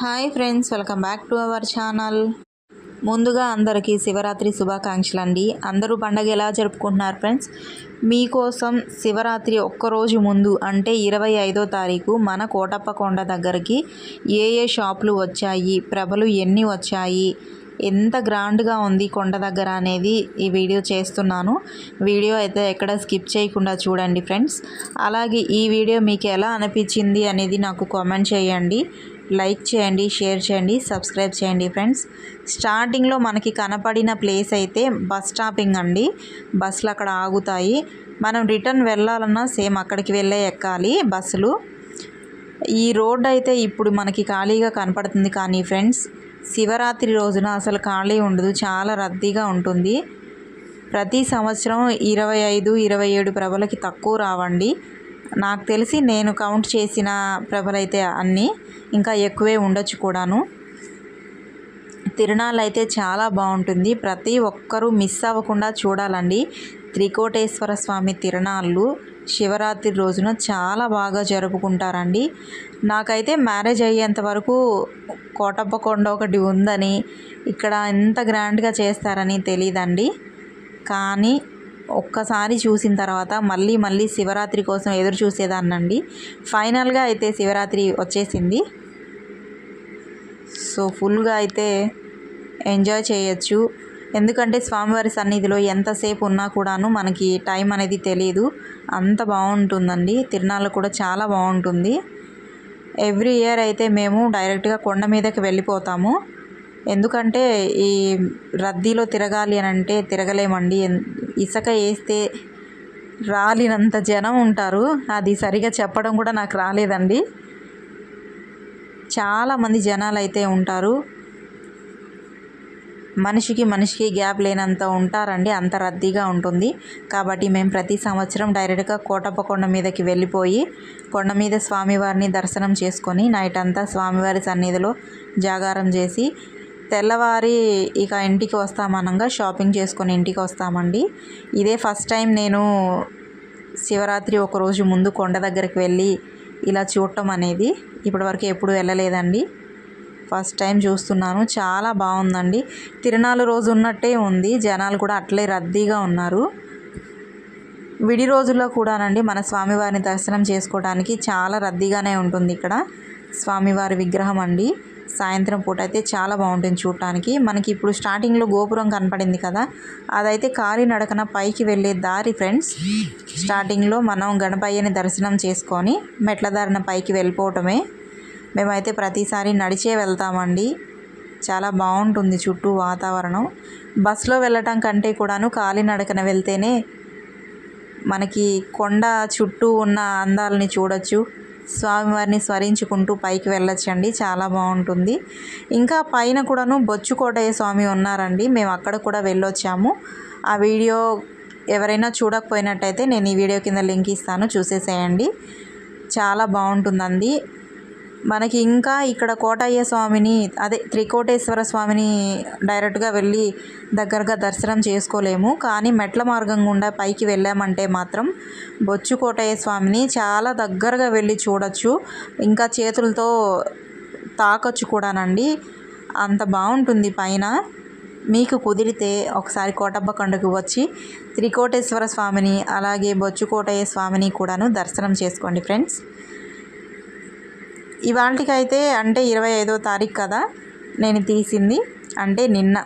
Hi friends welcome back to our channel. ముందుగా అందరికీ శివరాత్రి శుభాకాంక్షలు అండి అందరూ పండగ ఎలా జరుపుకుంటున్నారు ఫ్రెండ్స్? మీకోసం శివరాత్రి ఒక్కరోజు ముందు అంటే ఇరవై ఐదో తారీఖు మన కోటప్ప కొండ దగ్గరికి ఏ ఏ షాపులు వచ్చాయి ప్రభలు ఎన్ని వచ్చాయి ఎంత గ్రాండ్గా ఉంది కొండ దగ్గర అనేది ఈ వీడియో చేస్తున్నాను. వీడియో అయితే ఎక్కడ స్కిప్ చేయకుండా చూడండి ఫ్రెండ్స్. అలాగే ఈ వీడియో మీకు ఎలా అనిపించింది అనేది నాకు కామెంట్ చేయండి. లైక్ చేయండి షేర్ చేయండి సబ్స్క్రైబ్ చేయండి ఫ్రెండ్స్. స్టార్టింగ్లో మనకి కనపడిన ప్లేస్ అయితే బస్ స్టాపింగ్ అండి. బస్సులు అక్కడ ఆగుతాయి. మనం రిటర్న్ వెళ్ళాలన్నా సేమ్ అక్కడికి వెళ్ళే ఎక్కాలి బస్సులు. ఈ రోడ్ అయితే ఇప్పుడు మనకి ఖాళీగా కనపడుతుంది కానీ ఫ్రెండ్స్ శివరాత్రి రోజున అసలు ఖాళీ ఉండదు చాలా రద్దీగా ఉంటుంది. ప్రతి సంవత్సరం ఇరవై ఐదు ఇరవై ఏడు ప్రభలకి తక్కువ రావండి. నాకు తెలిసి నేను కౌంట్ చేసిన ప్రభలైతే అన్నీ. ఇంకా ఎక్కువే ఉండొచ్చు కూడాను. తిరునాళ్ళు అయితే చాలా బాగుంటుంది. ప్రతి ఒక్కరూ మిస్ అవ్వకుండా చూడాలండి. త్రికోటేశ్వర స్వామి తిరునాళ్ళు శివరాత్రి రోజున చాలా బాగా జరుపుకుంటారండి. నాకైతే మ్యారేజ్ అయ్యేంత వరకు కోటప్ప కొండ ఒకటి ఉందని ఇక్కడ ఎంత గ్రాండ్గా చేస్తారని తెలియదండి కానీ ఒక్కసారి చూసిన తర్వాత మళ్ళీ మళ్ళీ శివరాత్రి కోసం ఎదురు చూసేదాన్నండి. ఫైనల్గా అయితే శివరాత్రి వచ్చేసింది. సో ఫుల్గా అయితే ఎంజాయ్ చేయొచ్చు. ఎందుకంటే స్వామివారి సన్నిధిలో ఎంతసేపు ఉన్నా కూడాను మనకి టైం అనేది తెలియదు అంత బాగుంటుందండి. తిరునాళ్ళు కూడా చాలా బాగుంటుంది. ఎవ్రీ ఇయర్ అయితే మేము డైరెక్ట్గా కొండ మీదకి వెళ్ళిపోతాము. ఎందుకంటే ఈ రద్దీలో తిరగాలి అని అంటే తిరగలేమండి. ఇసుక వేస్తే రాలినంత జనం ఉంటారు. అది సరిగా చెప్పడం కూడా నాకు రాలేదండి. చాలామంది జనాలు అయితే ఉంటారు. మనిషికి మనిషికి గ్యాప్ లేనంత ఉంటారండి. అంత రద్దీగా ఉంటుంది. కాబట్టి మేము ప్రతి సంవత్సరం డైరెక్ట్గా కోటప్ప కొండ మీదకి వెళ్ళిపోయి కొండ మీద స్వామివారిని దర్శనం చేసుకొని నైట్ అంతా స్వామివారి సన్నిధిలో జాగారం చేసి తెల్లవారి ఇక ఇంటికి వస్తామనగా షాపింగ్ చేసుకొని ఇంటికి వస్తామండి. ఇదే ఫస్ట్ టైం నేను శివరాత్రి ఒక రోజు ముందు కొండ దగ్గరికి వెళ్ళి ఇలా చూడటం అనేది ఇప్పటివరకు ఎప్పుడు వెళ్ళలేదండి. ఫస్ట్ టైం చూస్తున్నాను. చాలా బాగుందండి. తిరునాలు రోజు ఉన్నట్టే ఉంది. జనాలు కూడా అట్లే రద్దీగా ఉన్నారు. విడి రోజుల్లో కూడానండి మన స్వామివారిని దర్శనం చేసుకోవడానికి చాలా రద్దీగానే ఉంటుంది ఇక్కడ స్వామివారి విగ్రహం అండి. సాయంత్రం పూట అయితే చాలా బాగుంటుంది చూడటానికి. మనకి ఇప్పుడు స్టార్టింగ్లో గోపురం కనపడింది కదా అదైతే కాలి నడకన పైకి వెళ్ళే దారి ఫ్రెండ్స్ స్టార్టింగ్లో మనం గణపయ్యని దర్శనం చేసుకొని మెట్ల దారిన పైకి వెళ్ళిపోవటమే. మేమైతే ప్రతిసారి నడిచే వెళ్తామండి. చాలా బాగుంటుంది చుట్టూ వాతావరణం. బస్సులో వెళ్ళటం కంటే కూడాను కాలినడకన వెళ్తేనే మనకి కొండ చుట్టూ ఉన్న అందాలని చూడొచ్చు. స్వామివారిని స్మరించుకుంటూ పైకి వెళ్ళొచ్చండి. చాలా బాగుంటుంది. ఇంకా పైన కూడాను బొచ్చుకోటయ్య స్వామి ఉన్నారండి. మేము అక్కడ కూడా వెళ్ళొచ్చాము. ఆ వీడియో ఎవరైనా చూడకపోయినట్టయితే నేను ఈ వీడియో కింద లింక్ ఇస్తాను. చూసేసేయండి. చాలా బాగుంటుందండి. మనకి ఇంకా ఇక్కడ కోటయ్య స్వామిని అదే త్రికోటేశ్వర స్వామిని డైరెక్ట్గా వెళ్ళి దగ్గరగా దర్శనం చేసుకోలేము. కానీ మెట్ల మార్గం గుండా పైకి వెళ్ళామంటే మాత్రం బొచ్చు కోటయ్య స్వామిని చాలా దగ్గరగా వెళ్ళి చూడొచ్చు. ఇంకా చేతులతో తాకొచ్చు కూడానండి. అంత బాగుంటుంది పైన. మీకు కుదిరితే ఒకసారి కోటప్ప కొండకు వచ్చి త్రికోటేశ్వర స్వామిని అలాగే బొచ్చు కోటయ్య స్వామిని కూడాను దర్శనం చేసుకోండి ఫ్రెండ్స్. ఇవాళకైతే అంటే ఇరవై ఐదో తారీఖు కదా నేను తీసింది. అంటే నిన్న.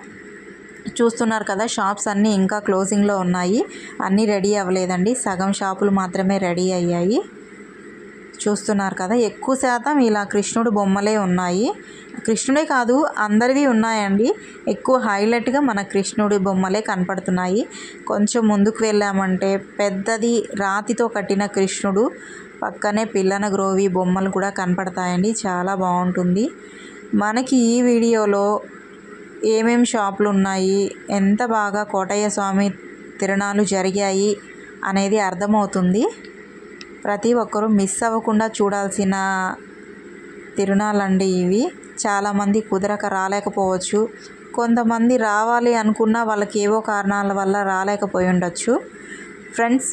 చూస్తున్నారు కదా షాప్స్ అన్నీ ఇంకా క్లోజింగ్లో ఉన్నాయి. అన్నీ రెడీ అవ్వలేదండి. సగం షాపులు మాత్రమే రెడీ అయ్యాయి. చూస్తున్నారు కదా ఎక్కువ శాతం ఇలా కృష్ణుడు బొమ్మలే ఉన్నాయి. కృష్ణుడే కాదు అందరివి ఉన్నాయండి. ఎక్కువ హైలైట్గా మన కృష్ణుడి బొమ్మలే కనపడుతున్నాయి. కొంచెం ముందుకు వెళ్ళామంటే పెద్దది రాతితో కట్టిన కృష్ణుడు పక్కనే పిల్లన గ్రోవి బొమ్మలు కూడా కనపడతాయండి. చాలా బాగుంటుంది. మనకి ఈ వీడియోలో ఏమేం షాపులు ఉన్నాయి ఎంత బాగా కోటయ్య స్వామి తిరణాలు జరిగాయి అనేది అర్థమవుతుంది. ప్రతి ఒక్కరూ మిస్ అవ్వకుండా చూడాల్సిన తిరునాళ్ళండి ఇవి. చాలామంది కుదరక రాలేకపోవచ్చు. కొంతమంది రావాలి అనుకున్నా వాళ్ళకి ఏవో కారణాల వల్ల రాలేకపోయి ఉండొచ్చు. ఫ్రెండ్స్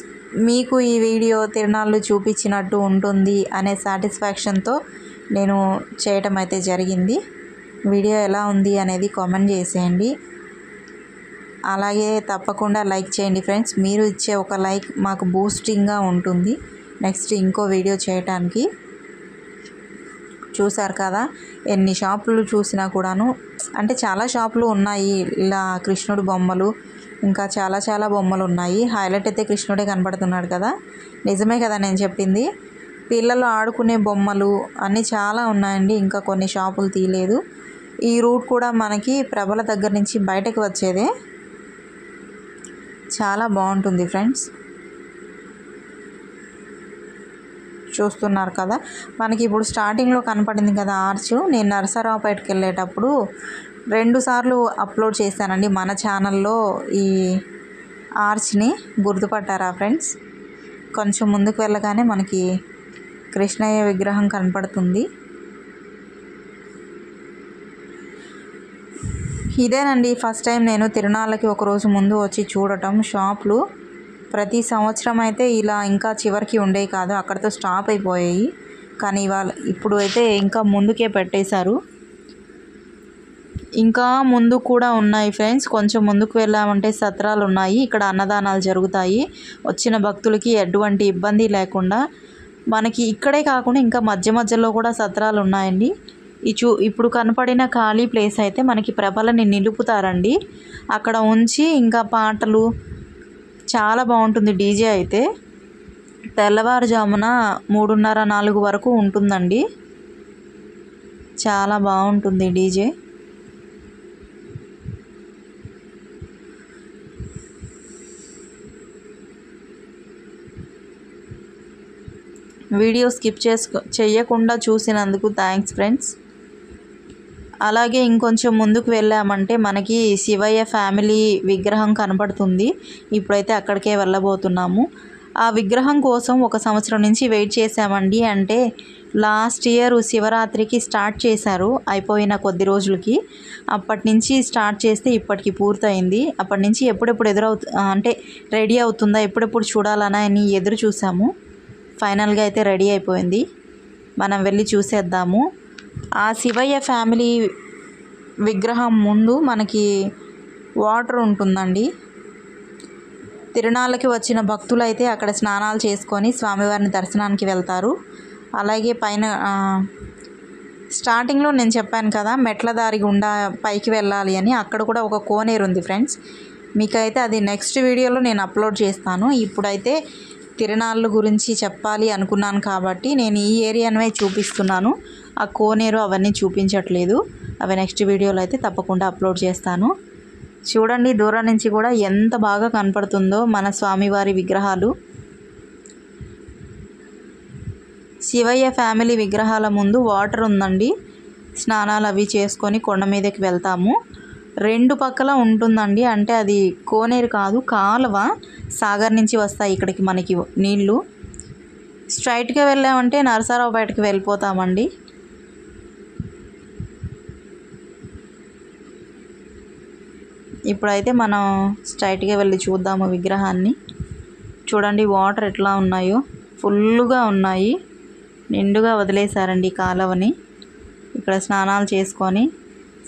మీకు ఈ వీడియో తిరునాళ్ళు చూపించినట్టు ఉంటుంది అనే సాటిస్ఫాక్షన్తో నేను చేయటం అయితే జరిగింది. వీడియో ఎలా ఉంది అనేది కామెంట్ చేసేయండి. అలాగే తప్పకుండా లైక్ చేయండి ఫ్రెండ్స్. మీరు ఇచ్చే ఒక లైక్ మాకు బూస్టింగ్గా ఉంటుంది. నెక్స్ట్ ఇంకో వీడియో చేయటానికి చూసారు కదా ఎన్ని షాపులు చూసినా కూడాను అంటే చాలా షాపులు ఉన్నాయి ఇలా కృష్ణుడు బొమ్మలు ఇంకా చాలా చాలా బొమ్మలు ఉన్నాయి. హైలైట్ అయితే కృష్ణుడే కనబడుతున్నాడు కదా. నిజమే కదా నేను చెప్పింది. పిల్లలు ఆడుకునే బొమ్మలు అన్నీ చాలా ఉన్నాయండి ఇంకా కొన్ని షాపులు తీయలేదు. ఈ రూట్ కూడా మనకి ప్రభల దగ్గర నుంచి బయటకు వచ్చేదే. చాలా బాగుంటుంది ఫ్రెండ్స్. చూస్తున్నారు కదా. మనకి ఇప్పుడు స్టార్టింగ్లో కనపడింది కదా ఆర్చ్. నేను నరసరావుపేటకి వెళ్ళేటప్పుడు రెండు సార్లు అప్లోడ్ చేశానండి మన ఛానల్లో ఈ ఆర్చ్ని. గుర్తుపట్టారా ఫ్రెండ్స్? కొంచెం ముందుకు వెళ్ళగానే మనకి కృష్ణయ్య విగ్రహం కనపడుతుంది. ఇదేనండి ఫస్ట్ టైం నేను తిరునాళ్ళకి ఒకరోజు ముందు వచ్చి చూడటం షాపులు. ప్రతి సంవత్సరం అయితే ఇలా ఇంకా చివరికి ఉండేవి కాదు. అక్కడితో స్టాప్ అయిపోయాయి. కానీ ఇవాళ ఇప్పుడు అయితే ఇంకా ముందుకే పెట్టేశారు. ఇంకా ముందు కూడా ఉన్నాయి ఫ్రెండ్స్. కొంచెం ముందుకు వెళ్ళామంటే సత్రాలు ఉన్నాయి. ఇక్కడ అన్నదానాలు జరుగుతాయి. వచ్చిన భక్తులకి ఎటువంటి ఇబ్బంది లేకుండా మనకి ఇక్కడే కాకుండా ఇంకా మధ్య మధ్యలో కూడా సత్రాలు ఉన్నాయండి. ఈ చూ ఇప్పుడు కనపడిన ఖాళీ ప్లేస్ అయితే మనకి ప్రభలని నిలుపుతారండి. అక్కడ ఉంచి ఇంకా పాటలు చాలా బాగుంటుంది డీజే అయితే. తెల్లవారుజామున మూడున్నర నాలుగు వరకు ఉంటుందండి. చాలా బాగుంటుంది డీజే. వీడియో స్కిప్ చేసుకో చేయకుండా చూసినందుకు థ్యాంక్స్ ఫ్రెండ్స్. అలాగే ఇంకొంచెం ముందుకు వెళ్ళామంటే మనకి శివయ్య ఫ్యామిలీ విగ్రహం కనపడుతుంది. ఇప్పుడైతే అక్కడికే వెళ్ళబోతున్నాము. ఆ విగ్రహం కోసం ఒక సంవత్సరం నుంచి వెయిట్ చేసామండి అంటే లాస్ట్ ఇయర్ శివరాత్రికి స్టార్ట్ చేశారు. అయిపోయిన కొద్ది రోజులకి. అప్పటి నుంచి స్టార్ట్ చేస్తే ఇప్పటికి పూర్తయింది. అప్పటి నుంచి ఎప్పుడెప్పుడు ఎదురవుతు అంటే రెడీ అవుతుందా ఎప్పుడెప్పుడు చూడాలనా అని ఎదురు చూసాము. ఫైనల్గా అయితే రెడీ అయిపోయింది. మనం వెళ్ళి చూసేద్దాము. ఆ శివయ్య ఫ్యామిలీ విగ్రహం ముందు మనకి వాటర్ ఉంటుందండి. తిరునాళ్ళకి వచ్చిన భక్తులు అయితే అక్కడ స్నానాలు చేసుకొని స్వామివారిని దర్శనానికి వెళ్తారు. అలాగే పైన స్టార్టింగ్లో నేను చెప్పాను కదా మెట్ల దారి గుండా పైకి వెళ్ళాలి అని. అక్కడ కూడా ఒక కోనేరు ఉంది ఫ్రెండ్స్. మీకైతే అది నెక్స్ట్ వీడియోలో నేను అప్లోడ్ చేస్తాను. ఇప్పుడైతే తిరునాళ్ళ గురించి చెప్పాలి అనుకున్నాను కాబట్టి నేను ఈ ఏరియానే చూపిస్తున్నాను. ఆ కోనేరు అవన్నీ చూపించట్లేదు. అవి నెక్స్ట్ వీడియోలో అయితే తప్పకుండా అప్లోడ్ చేస్తాను. చూడండి దూరం నుంచి కూడా ఎంత బాగా కనపడుతుందో మన స్వామివారి విగ్రహాలు. శివయ్య ఫ్యామిలీ విగ్రహాల ముందు వాటర్ ఉందండి. స్నానాలు అవి చేసుకొని కొండ మీదకి వెళ్తాము. రెండు పక్కల ఉంటుందండి. అంటే అది కోనేరు కాదు కాలువ సాగర్ నుంచి వస్తాయి ఇక్కడికి మనకి నీళ్ళు. స్ట్రైట్గా వెళ్ళామంటే నరసరావుపేటకి వెళ్ళిపోతామండి. ఇప్పుడైతే మనం స్ట్రైట్గా వెళ్ళి చూద్దాము విగ్రహాన్ని. చూడండి వాటర్ ఎట్లా ఉన్నాయో. ఫుల్గా ఉన్నాయి. నిండుగా వదిలేశారండి కాలువని. ఇక్కడ స్నానాలు చేసుకొని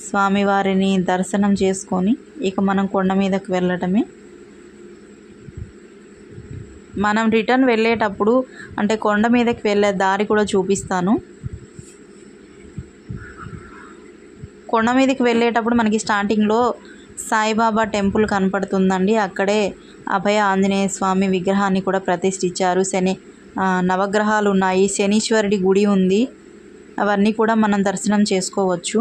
స్వామివారిని దర్శనం చేసుకొని ఇక మనం కొండ మీదకు వెళ్ళటమే. మనం రిటర్న్ వెళ్ళేటప్పుడు అంటే కొండ మీదకి వెళ్ళే దారి కూడా చూపిస్తాను. కొండ మీదకి వెళ్ళేటప్పుడు మనకి స్టార్టింగ్లో సాయిబాబా టెంపుల్ కనపడుతుందండి. అక్కడే అభయ ఆంజనేయ స్వామి విగ్రహాన్ని కూడా ప్రతిష్ఠించారు. శని నవగ్రహాలు ఉన్నాయి. శనీశ్వరుడి గుడి ఉంది. అవన్నీ కూడా మనం దర్శనం చేసుకోవచ్చు.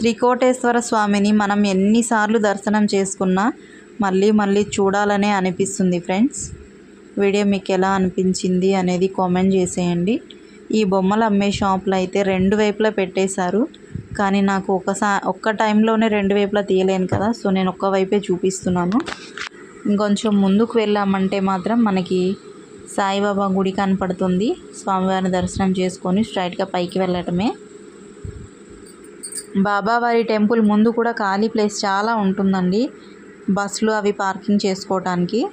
త్రికోటేశ్వర స్వామిని మనం ఎన్నిసార్లు దర్శనం చేసుకున్నా మళ్ళీ మళ్ళీ చూడాలనే అనిపిస్తుంది ఫ్రెండ్స్. వీడియో మీకు ఎలా అనిపించింది అనేది కామెంట్ చేసేయండి. ఈ బొమ్మలు అమ్మే షాప్లో అయితే రెండు వైపులా పెట్టేశారు. కానీ నాకు ఒకసా ఒక్క టైంలోనే రెండు వైపులా తీయలేను కదా సో నేను ఒక్క వైపే చూపిస్తున్నాను. ఇంకొంచెం ముందుకు వెళ్ళామంటే మాత్రం మనకి సాయిబాబా గుడి కనపడుతుంది. స్వామివారిని దర్శనం చేసుకొని స్ట్రైట్గా పైకి వెళ్ళటమే. బాబావారి టెంపుల్ ముందు కూడా ఖాళీ ప్లేస్ చాలా ఉంటుందండి. బస్సులు అవి పార్కింగ్ చేసుకోవటానికి.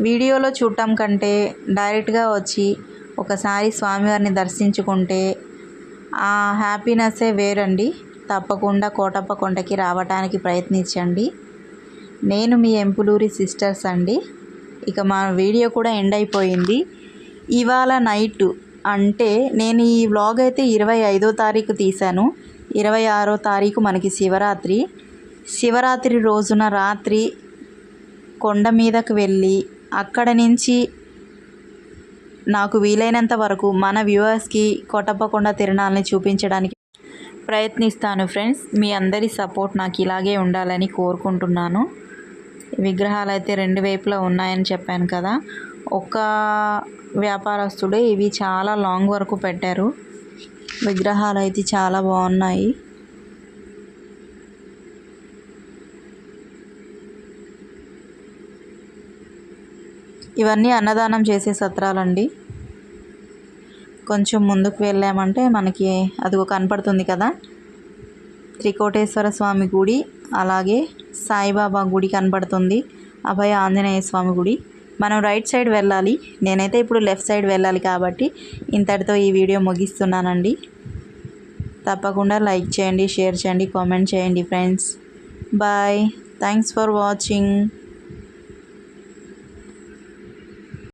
వీడియోలో చూడటం కంటే డైరెక్ట్గా వచ్చి ఒకసారి స్వామివారిని దర్శించుకుంటే ఆ హ్యాపీనెస్సే వేరండి. తప్పకుండా కోటప్ప కొండకి రావటానికి ప్రయత్నించండి. నేను మీ ఎంపులూరి సిస్టర్స్ అండి. ఇక మా వీడియో కూడా ఎండ్ అయిపోయింది. ఇవాళ నైట్ అంటే నేను ఈ వ్లాగ్ అయితే ఇరవై ఐదో తారీఖు తీశాను. ఇరవై ఆరో తారీఖు మనకి శివరాత్రి. శివరాత్రి రోజున రాత్రి కొండ మీదకు వెళ్ళి అక్కడ నుంచి నాకు వీలైనంత వరకు మన వ్యూవర్స్కి కొట్టప్పకొండ తిరణాలని చూపించడానికి ప్రయత్నిస్తాను ఫ్రెండ్స్. మీ అందరి సపోర్ట్ నాకు ఇలాగే ఉండాలని కోరుకుంటున్నాను. విగ్రహాలు అయితే రెండు వైపులా ఉన్నాయని చెప్పాను కదా. ఒక వ్యాపారస్తుడే ఇవి చాలా లాంగ్ వరకు పెట్టారు. విగ్రహాలు అయితే చాలా బాగున్నాయి. ఇవన్నీ అన్నదానం చేసే సత్రాలండి. కొంచెం ముందుకు వెళ్ళామంటే మనకి అదిగో కనపడుతుంది కదా. త్రికోటేశ్వర స్వామి గుడి అలాగే సాయిబాబా గుడి కనపడుతుంది. అభయ ఆంజనేయ స్వామి గుడి. మనం రైట్ సైడ్ వెళ్ళాలి. నేనైతే ఇప్పుడు లెఫ్ట్ సైడ్ వెళ్ళాలి కాబట్టి ఇంతటితో ఈ వీడియో ముగిస్తున్నానండి. తప్పకుండా లైక్ చేయండి షేర్ చేయండి కామెంట్ చేయండి friends. Bye. Thanks for watching.